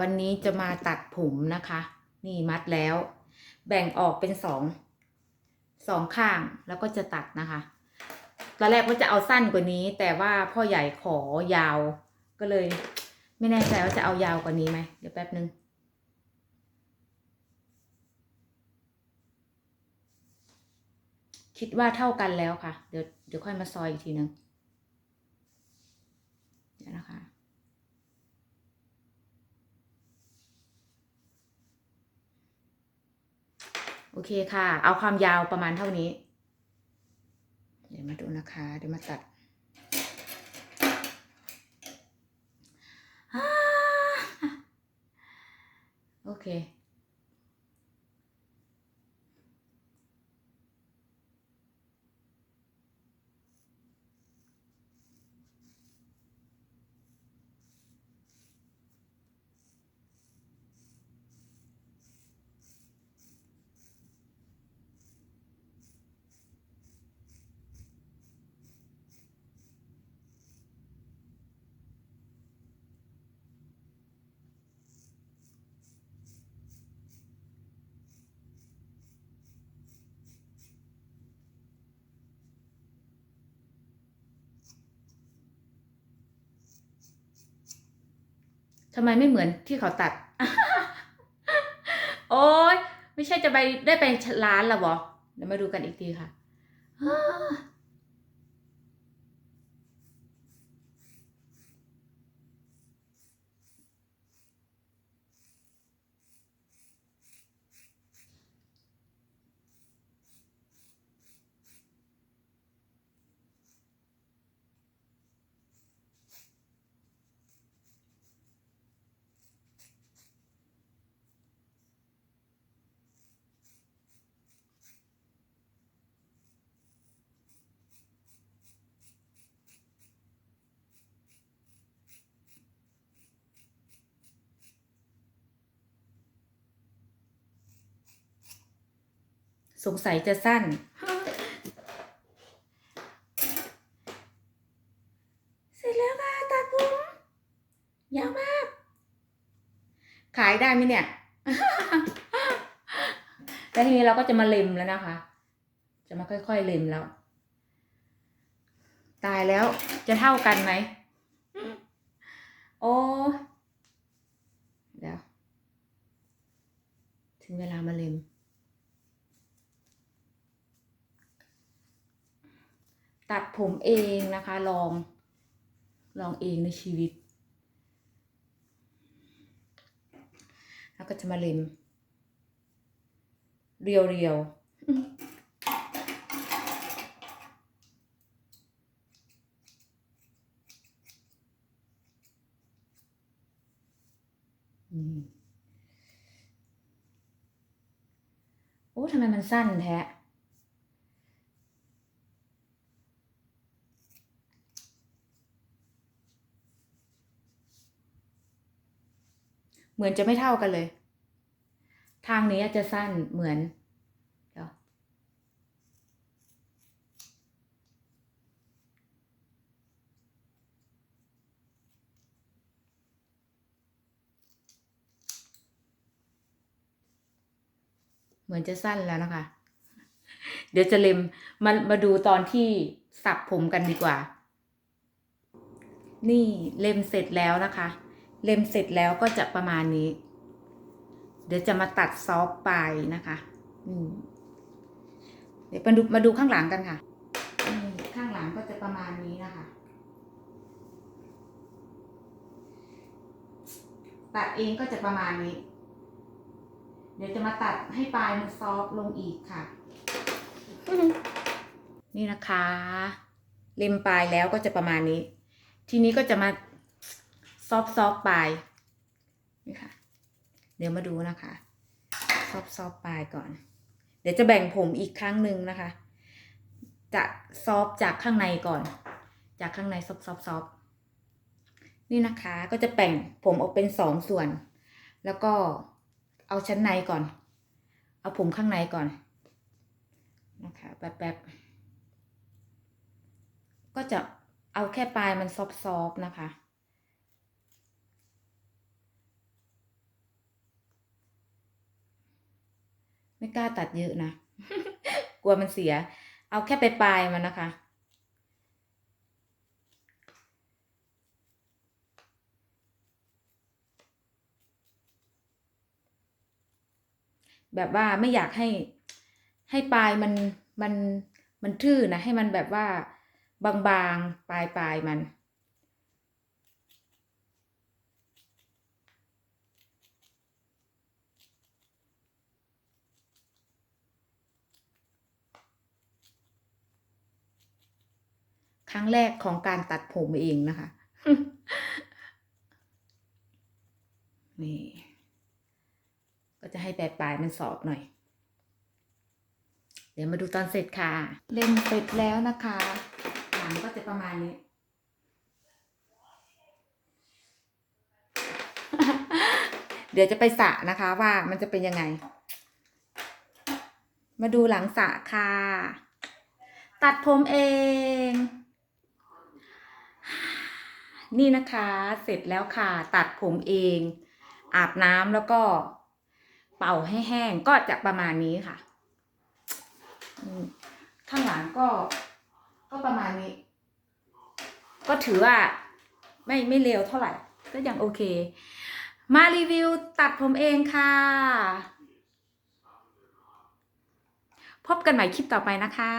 วันนี้จะมาตัดผมนะคะ นี่มัดแล้ว แบ่งออกเป็นสองสองข้างแล้วก็จะตัดนะคะ ตอนแรกว่าจะเอาสั้นกว่านี้ แต่ว่าพ่อใหญ่ขอยาว ก็เลย ไม่แน่ใจว่าจะเอายาวกว่านี้ไหมเดี๋ยวแป๊บนึงคิดว่าเท่ากันแล้วค่ะ เดี๋ยวเดี๋ยวค่อยมาซอยอีกทีนึงเดี๋ยวนะคะ โอเคค่ะ เอาความยาวประมาณเท่านี้ เดี๋ยวมาดูนะคะ เดี๋ยวมาตัดโอเค ทำไมไม่เหมือนที่เขาตัด โอ้ยไม่ใช่จะไปได้ไปร้านหรอวะเดี๋ยวมาดูกันอีกทีค่ะ สงสัยจะสั้น เสร็จแล้วค่ะตัดผมยาวมาก ขายได้ไหมเนี่ย แล้วทีนี้เราก็จะมาเล็มแล้วนะคะ จะมาค่อยๆเล็มแล้ว ตายแล้วจะเท่ากันไหม โอ้เดี๋ยวถึงเวลามาเล็ม ตัดผมเองนะคะ ลอง ลองเองในชีวิต แล้วก็จะมาเล็ม เรียวเรียวอืมโอ้ทำไมมันสั้นแท้ เห มือนจะไม่เท่ากันเลย ทางนี้จะสั้นเหมือนเดี๋ยวเหมือนจะสั้นแล้วนะคะ เดี๋ยวจะเล็มมามาดูตอนที่สับผมกันดีกว่า นี่เล็มเสร็จแล้วนะคะ เล็มเสร็จแล้วก็จะประมาณนี้ เดี๋ยวจะมาตัดซอฟต์ปลายนะคะอืมเดี๋ยวมาดูมาดูข้างหลังกันค่ะอืมข้างหลังก็จะประมาณนี้นะคะ ตัดเองก็จะประมาณนี้ เดี๋ยวจะมาตัดให้ปลายมันซอฟต์ลงอีกค่ะ นี่นะคะ เล็มปลายแล้วก็จะประมาณนี้ ทีนี้ก็จะมา ซอฟซอฟปลายนี่ค่ะ เดี๋ยวมาดูนะคะซอฟซอฟปลายก่อน เดี๋ยวจะแบ่งผมอีกครั้งหนึ่งนะคะ จะซอฟจากข้างในก่อน จากข้างในซอฟซอฟซอฟนี่นะคะก็จะแบ่งผมออกเป็นสองส่วน แล้วก็เอาชั้นในก่อน เอาผมข้างในก่อนนะคะแป๊บๆก็จะเอาแค่ปลายมันซอฟๆนะคะ กล้าตัดเยอะนะ กลัวมันเสีย เอาแค่ไปปลายๆมันนะคะแบบว่าไม่อยากให้ให้ปลายมันมันมันทื่อนะให้มันแบบว่าบางๆปลายปลายมัน ครั้งแรกของการตัดผมเองนะคะ นี่ ก็จะให้ปลายปลายๆมันสอบหน่อย เดี๋ยวมาดูตอนเสร็จค่ะ เล่นเสร็จแล้วนะคะ หลังก็จะประมาณนี้ เดี๋ยวจะไปสระนะคะว่ามันจะเป็นยังไง มาดูหลังสระค่ะตัดผมเอง นี่นะคะเสร็จแล้วค่ะ ตัดผมเอง อาบน้ำแล้วก็ เป่าให้แห้งก็จะประมาณนี้ค่ะ ข้างหลังก็ ก็ประมาณนี้ ก็ถือว่า ไม่ไม่เร็วเท่าไหร่ ก็ยังโอเค มารีวิวตัดผมเองค่ะ พบกันใหม่คลิปต่อไปนะคะ